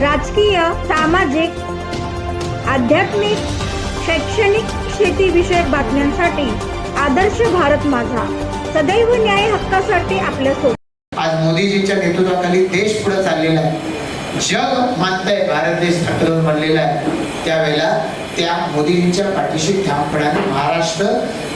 राजकीय सामाजिक आध्यात्मिक शैक्षणिक शेतीविषयक बातम्यांसाठी आदर्श भारत माझा. सदैव न्याय हक्कासाठी आपल्यासोबत आज मोदीजींच्या नेतृत्वाखाली देश पुढे चाललेला आहे. जग मानतंय भारत देश ठाकरेवर बनलेला आहे. त्यावेळेला त्या मोदीजींच्या पाठीशी ठामपणाने महाराष्ट्र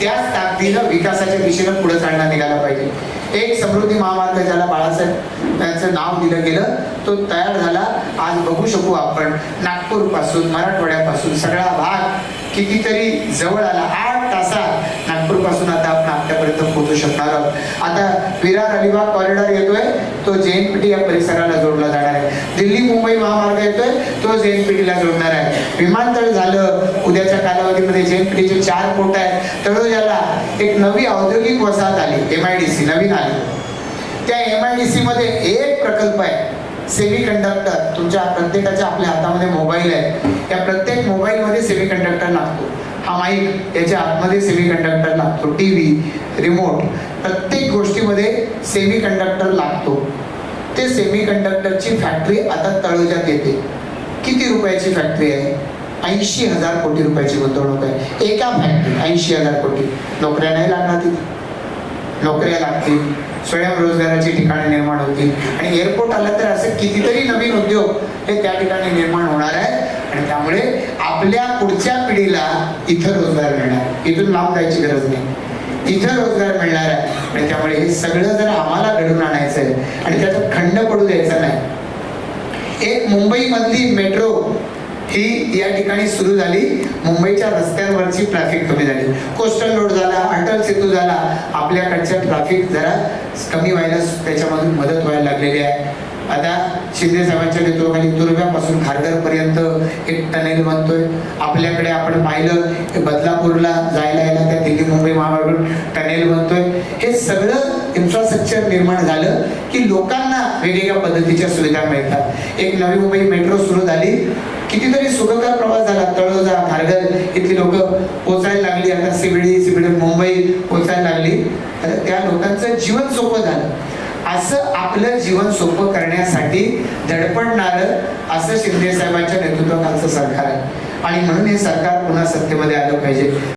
त्याच ताकदीनं विकासाच्या दिशेनं पुढे चालणार निघाला पाहिजे. एक समृद्धी महामार्ग ज्याला बाळासाहेब त्याचं नाव दिलं गेलं तो तयार झाला. आज बघू शकू आपण नागपूरपासून मराठवाड्यापासून सगळा भाग कितीतरी जवळ आला. आठ तासात नागपूरपासून आता आपण आपल्यापर्यंत पोहोचू शकणार आहोत. आता विरार अलिबाग कॉरिडॉर येतोय तो जेएनपीटी या परिसराला जोडला जाणार आहे. दिल्ली मुंबई महामार्ग येतोय तो जेएनपीटी ला जोडणार आहे. विमानतळ झालं कालावधीमध्ये जेएनपीटीचे चार कोट आहेत तळोजाला एक नवी औद्योगिक वसाहत आली एम आय डी सी नवीन आली. त्या एम आय डी सी मध्ये एक प्रकल्प आहे सेमी कंडक्टर तुमच्या प्रत्येकाच्या आपल्या हातामध्ये मोबाईल आहे. त्या प्रत्येक मोबाईलमध्ये सेमी कंडक्टर लागतो हा माईक याच्या आतमध्ये सेमी कंडक्टर लागतो टी व्ही रिमोट प्रत्येक गोष्टीमध्ये सेमी कंडक्टर लागतो. ते सेमी कंडक्टरची फॅक्टरी आता तळोजात येते. किती रुपयाची फॅक्टरी आहे? ऐंशी हजार कोटी रुपयाची गुंतवणूक आहे. एका फॅक्टरी ऐंशी हजार कोटी. नोकऱ्या नाही लागणार तिथे. नोकऱ्या लागतील. स्वयंरोजगाराची ठिकाणे निर्माण होतील. आणि एअरपोर्ट आलं तर असे कितीतरी नवीन उद्योग हे त्या ठिकाणी निर्माण होणार आहे आणि त्यामुळे आपल्या पुढच्या पिढीला इथं रोजगार मिळणार. इथून लांब जायची गरज नाही. इथं रोजगार मिळणार आहे. आणि त्यामुळे हे सगळं जर आम्हाला घडून आणायचं आहे आणि त्याचा खंड पडू द्यायचा नाही. एक मुंबईमधली मेट्रो ही या ठिकाणी सुरू झाली. मुंबईच्या रस्त्यांवरची ट्रॅफिक कमी झाली. कोस्टल रोड झाला अटल सेतू झाला. आपल्याकडच्या ट्रॅफिक जरा कमी व्हायला त्याच्यामधून मदत व्हायला लागलेली आहे. आता शिंदे साहेबांच्या नेतृत्वाखाली तुर्भ्यापासून खारघरपर्यंत एक टनेल बनतोय. आपल्याकडे आपण पाहिलं की बदलापूरला जायला यायला त्या दिल्ली मुंबई महामार्ग टनेल बनतोय. हे सगळं इन्फ्रास्ट्रक्चर निर्माण झालं की लोकांना वेगवेगळ्या पद्धतीच्या सुविधा मिळतात. एक नवी मुंबई मेट्रो सुरू झाली कितीतरी सुखकर प्रवास झाला तळोजा खारघर इथली लोक पोचायला लागली आता सिबिडी मुंबई पोचायला लागली. तर त्या लोकांचं जीवन सोपं झालं. असं आपलं जीवन सोपं करण्यासाठी धडपडणारं असं शिंदे साहेबांच्या नेतृत्वाखालचं सरकार आहे. आणि म्हणून हे सरकार पुन्हा सत्तेमध्ये आलं पाहिजे.